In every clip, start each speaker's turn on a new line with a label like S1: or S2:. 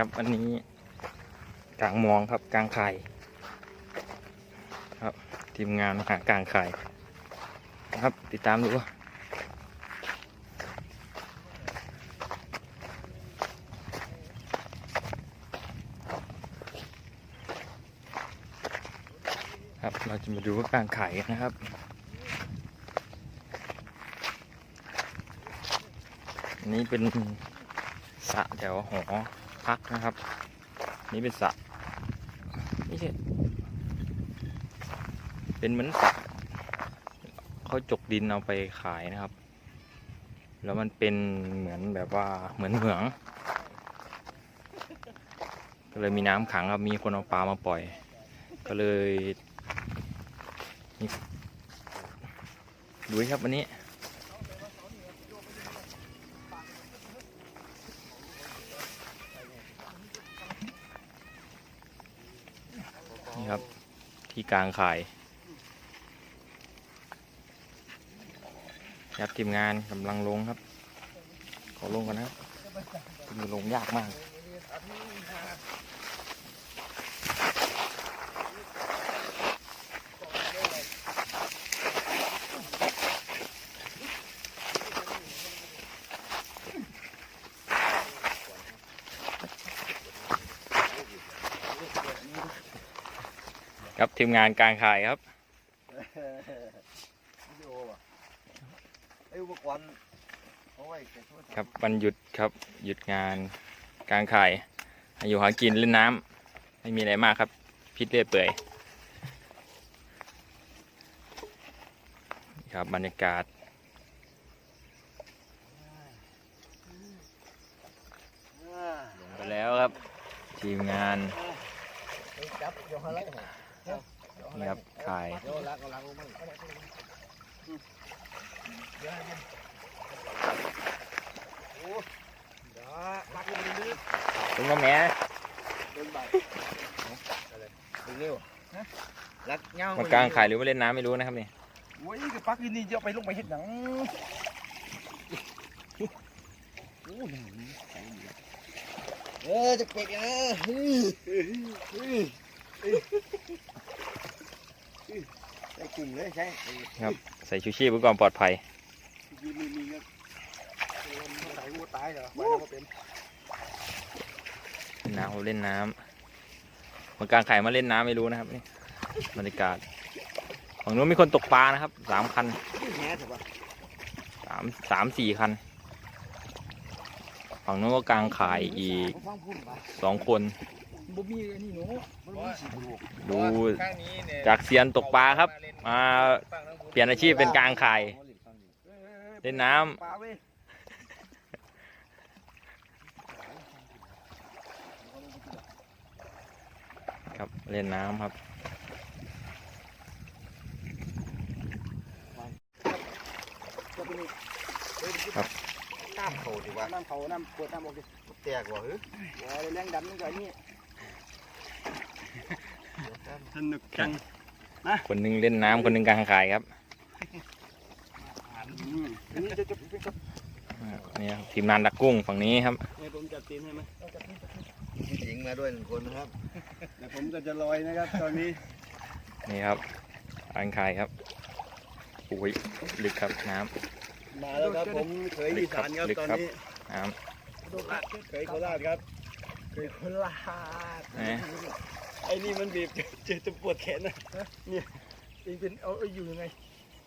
S1: ครับอันนี้กลางมองครับกลางไข่ครับทีมงานหากลางไข่ครับติดตามดูครับเราจะมาดูว่ากลางไข่นะครับนนี้เป็นสระแถวหอ พักนะครับ นี่เป็นสระนี่ใช่เป็นเหมือนสระเขาจกดินเอาไปขายนะครับ แล้วมันเป็นเหมือนแบบว่าเหมือนเหมืองก็เลยมีน้ำขังครับ มีคนเอาปลามาปล่อย ก็เลยดูครับวันนี้ครับ ที่กลางขายยับทีมงานกำลังลงครับ ขอลงกันนะครับมันลงยากมาก ครับทีมงานกลางข่ายครับ
S2: วิดีโอว่ะไอ้อุปกรณ์เอาไว้เก็บโทรศัพท์
S1: ครับวันหยุดครับหยุดงานกลางข่ายอยู่หากินเล่นน้ำไม่มีอะไรมากครับ พิษเรื่อยเปื่อยครับบรรยากาศลงไปแล้วครับ ทีมงาน
S2: จับยวหาอะไร นี่
S1: ครับขาย
S2: เดี๋ยวลักเอาลักลงมันโอ้เดี๋ยวลักลงไปลึก
S1: ลงมาแม่
S2: เดินก
S1: ลางขายหรือว่าเล่นน้ำไม่รู้นะครับนี่
S2: โอ้ยปักที่นี่จะเอาไปลงไปเห็ดหนังโอ้ยเออจะเป็ดนะเฮ้ยเฮ้ยเฮ้ยเฮ้ย ใส่กลุ่มเลยใช่
S1: ใส่ชูชีพไว้ก่อนปลอดภัย
S2: มีมีมีเงี้ยมันตายกูตายเหรอไม่ได้มาเป็น
S1: เล่นน้ำเล่นน้ำมากลางข่ายมาเล่นน้ำไม่รู้นะครับนี่บรรยากาศฝั่งนู้นมีคนตกปลานะครับสามคัน
S2: แง่ถูกป่ะ
S1: สามสามสี่คันฝั่งนู้นก็กลางข่ายอีก
S2: ฟังพูดป่ะ
S1: สองคน
S2: บ่มีอันนี้หนูมันมีสิบลูก
S1: ดูจากเซียนตกปลาครับมาเปลี่ยนอาชีพเป็นกลางข่ายเล่นน้ำ
S2: ปลาเว้ย
S1: ครับเล่นน้ำครับ
S2: น้ำเขาดีวะน้ำเขาน้ำปวดน้ำออกดิแตกว่ะเฮ้ยว้าแรงดันมันก็นี่
S3: สนุกจัง
S1: คนหนึงเล่นน้ำคนหนึงกลางข่ายครับ
S2: อันนี้จะจะเป็นกับ
S1: นี่ครับทีมงานดักกุ้งฝั่งนี้ครับ
S3: ให้ผมจับตีนให้ไหม
S2: ผู้หญิงมาด้วยหนึ่งคนนะครับ
S3: เดี๋ยวผมก็จะลอยนะครับ ตอนนี้
S1: นี่ครับกลางข่ายครับอุ้ยลึกครับน้
S3: มาแล้วครับผมเคยอีสานครับ
S1: ลึก
S3: ตอน
S1: ครับ
S3: นี้ำ
S1: น้
S3: เคยโคราชครับ
S2: เคยคนละหาดำ
S1: นะ
S3: ไอ้นี่มันบีบ เจอจะปวดแขนนะ
S2: เองเป็นเอาอยู่ยังไง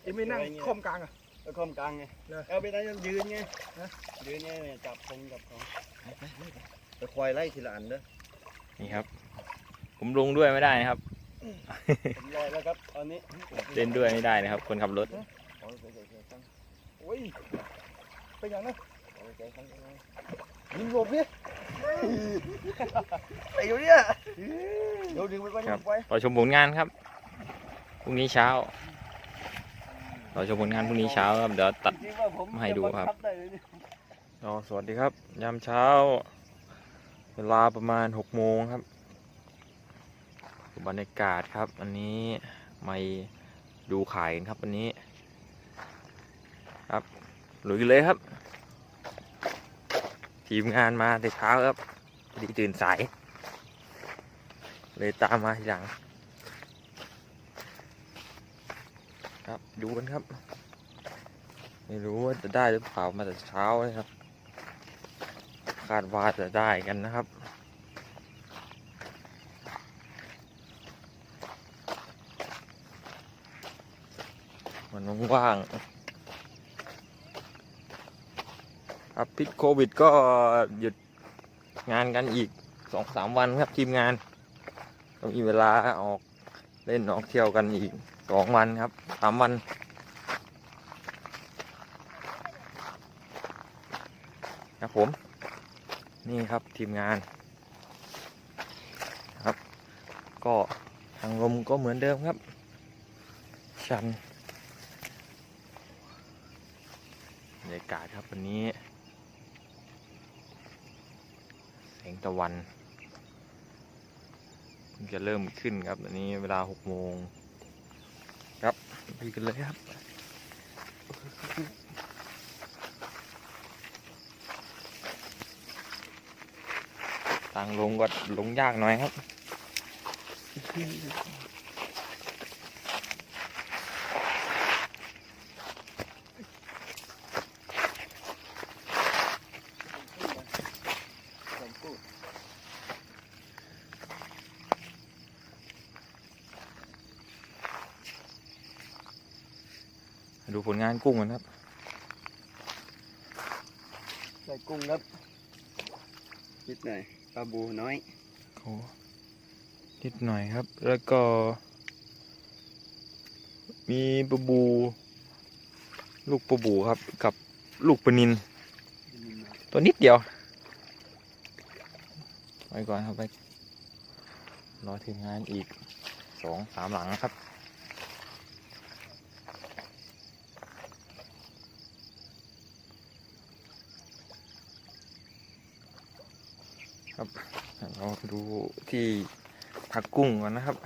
S2: เองไม่นั่งคอมกลางอะ
S3: แล้วข้อมกลางไง
S2: เหรอ
S3: เอาไปนั่งยืนไงยืนไงเนี่ยจับคงจับของ
S2: ไปควายไล่ทีละอันเด้อ
S1: นี่ครับ ผมลงด้วยไม่ได้นะครับ
S3: ผมลอยแล้วครับตอนนี้
S1: เล่นด้วยไม่ได้นะครับ คนขับรถ
S2: โอ้ยเป็นอย่างนั้น ยิงหลบดิไอ้อยู่เนี่ยเดี๋ยวดึงไปก่อน
S1: ครับ
S2: ไป
S1: รอชมผลงานครับพรุ่งนี้เช้ารอชมผลงานพรุ่งนี้เช้าครับเดี๋ยวตัด
S3: จริงๆว่าผม
S1: ให้ดูครับ
S3: จะบังได้เลยเนี่ย
S1: อ๋อสวัสดีครับ ยามเช้า เวลาประมาณหกโมงครับบรรยากาศครับ อันนี้ไม่ดูขายกันครับวันนี้ ครับลุยเลยครับ ทีมงานมาแต่เช้าครับดีตื่นสาย เลยตามมาทีหลัง ครับดูกันครับ ไม่รู้ว่าจะได้หรือเปล่ามาแต่เช้าเลยครับ คาดว่าจะได้กันนะครับมันว่างๆ ครับพิษโควิดก็หยุดงานกันอีกสองสามวันครับทีมงานก็มีเวลาออกเล่นออกเที่ยวกันอีกสองวันครับสามวันครับผมนี่ครับทีมงานครับ ก็ทางลมก็เหมือนเดิมครับ ชันบรรยากาศครับวันนี้ แส งตะวันจะเริ่มขึ้นครับวันนี้เวลาหกโมงครับไปกันเลยครับทางลงก็ลงยากหน่อยครับ ดูผลงานกุ้งกันครับ
S3: ใส่กุ้งครับนิดหน่อยปลาบูน้อย
S1: โอ้นิดหน่อยครับ แล้วก็ มีปลาบู ลูกปลาบูครับ กับลูกปลานินตัวนิดเดียวไว้ก่อนครับไปรอทีมงานอีกสองสามหลังนะครับครับ เราดูที่ผักกุ้งก่อนนะครับ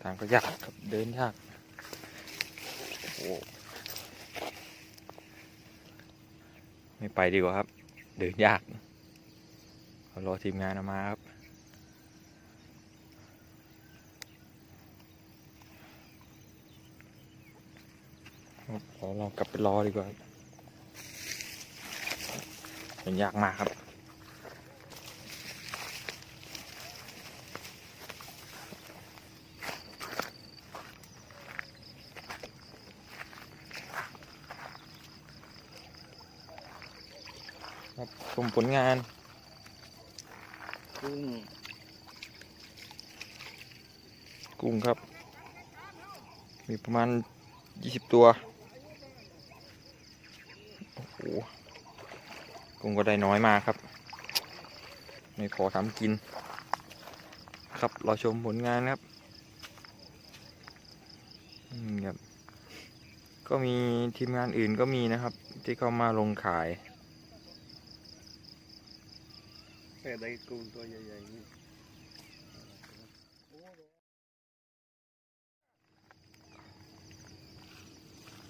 S1: ทางก็ยากครับเดินยาก โอ้ไม่ไปดีกว่าครับ เดินยากเรารอทีมงานมาครับครับเรากลับไปรอดีกว่า มันยากมากครับ ครับชมผลงาน
S3: กุ้ง
S1: กุ้งครับ มีประมาณยี่สิบตัว โอ้โห กุ้งก็ได้น้อยมากครับไม่พอทำกิน ครับราชมผลงานครับครับ ก็มีทีมงานอื่นก็มีนะครับ ที่เข้ามาลงขาย
S3: แค่ได้กุ้งตัวใหญ่ๆนี่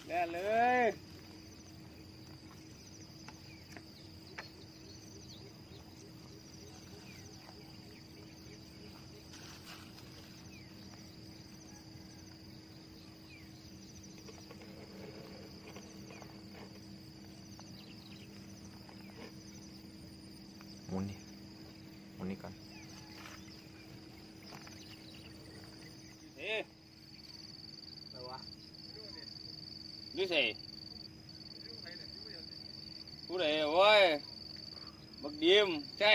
S3: แน่เลย
S1: หมุนนี่หมุนนี่ก่อน
S3: เอ๊ะอะไรวะดูสิผู้ใดโว้ยบักดีมใช่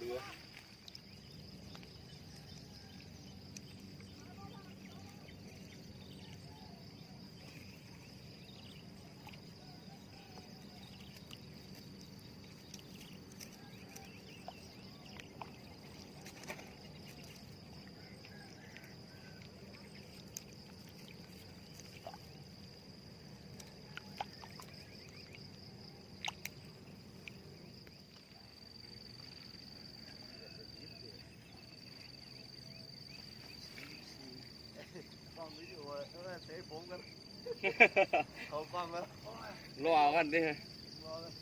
S3: เรือ
S2: กล้องวิดีโอ เออเตะผมกันเขากล้องแล้ว
S3: รอกันดิ
S2: รอเลย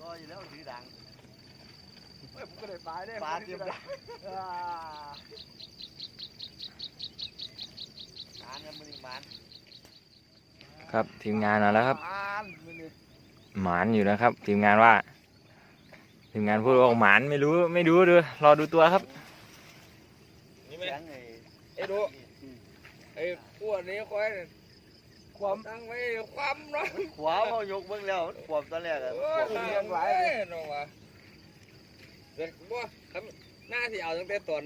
S2: รออยู่แล้วสีดัง
S3: เฮ้ยผมก็ได้ปลาได้
S2: ปลาเตรียมดังอ่าหมานกันมือนี่หมาน
S1: ครับทีมงานมาแล้วครับ
S2: หมานมือนี่
S1: หมานอยู่นะครับ ทีมงานว่า ทีมงานพูดว่าหมานไม่รู้ไม่ดูดูรอดูตัวครับ
S3: นี่ไหม
S2: เสียงไอ้
S3: ไอ้ดูไอ้พวกนี้คอยความตั้งไว้ความร้อน
S2: ขวาเขายกเบิ่งแล้วขวบตอนแรกอะ
S3: โอ้
S2: ข
S3: ยว
S2: บ
S3: เลี้ยงหลายน้องวะเด็กบ่ครับหน้าที่เอาตั้งแต่ตอน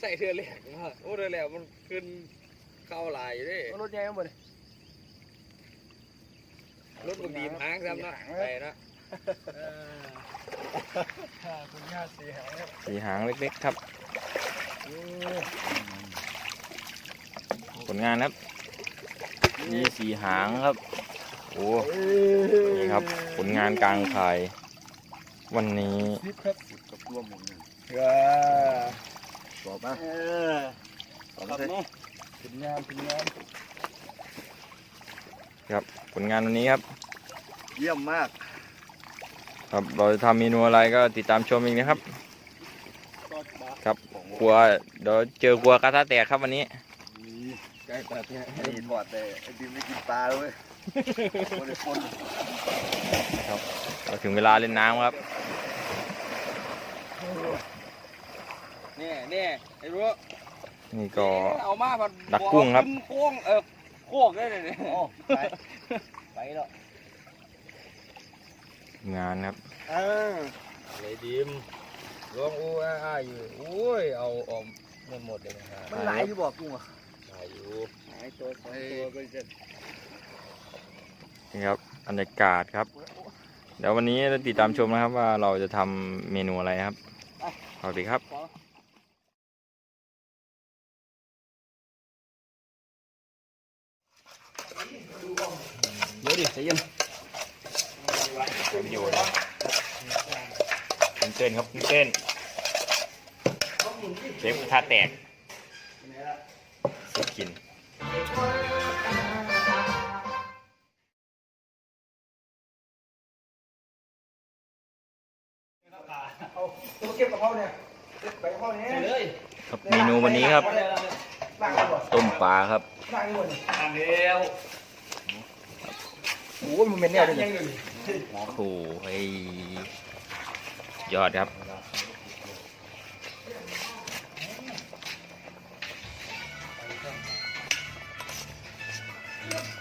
S3: ใส่เทือแรกมาโอ้เทือแรกมันขึ้นเข้าหลายอยู่เดิ
S2: รถใหญ่หมดเลย
S3: รถบางทีมหางซ้ำเนาะไปเนาะ
S2: คุณย่าสีหาง
S1: สีหางเล็กๆครับ ผลงานครับนี่สีหางครับ โอ้นี่ครับ ผลงานกลางไข่วันนี้
S2: สิบครับ
S3: กับร่วมหมดเลย
S2: เออ
S3: บอกมา
S2: เออ
S3: ครับเนาะ
S2: ผลงานผลงาน
S1: ผลงานวันนี้ครับ
S3: เยี่ยมมาก
S1: ครับเราจะทำเมนูอะไรก็ติดตามชมเองนะครับครับ กลัวเดี๋ยวเจอกลัวกระทะแตกครับวันนี้
S3: ใกล้ตัดเนี่ย
S2: ไอ้ถอดแต่ไอ้ดิมไม่กินปลาเลยคนเด็กคน
S1: เราถึงเวลาเล่นน้ำครับ
S3: เนี่ยเนี่ยไอ้รู้
S1: นี่ก็
S3: เอามาพัน
S1: ดักกุ้งครับ
S3: ขึ้นโค้งเออโคกได้เลยเนี่ย
S2: โอ้ไปไปแล้ว
S1: งานครับ
S2: เออ
S3: เลยดิม รวมอู้อ้าอยู่โอ้ยเอาออกไม่หมดเลยนะฮะ
S2: มันหลายอยู่บอกกุ้งอะ
S3: หลายอยู่
S2: หลายตัวสองตัวก็จะ
S1: นี่ครับบรรยากาศครับ เดี๋ยววันนี้เราติดตามชมนะครับว่าเราจะทำเมนูอะไรนะครับสวัสดีครับ
S3: เดี๋ยวดิใจเย็น
S1: วิดีโอนะ เต้นครับเต้นเชฟกระทะแตกสุดกิน
S2: ตัวเก็บกระเพราเนี่ยเก็บใบกระเพราเนี่ย
S3: เลย
S1: ครับเมนูวันนี้ครับ
S2: ล้างก่อน
S1: ต้มปลาครับ
S2: ล้างก่อน
S3: ทางเดียว
S2: โอ้ยมันเป็นแนวเลย
S1: โอ้โหเฮ้ ยอดครับ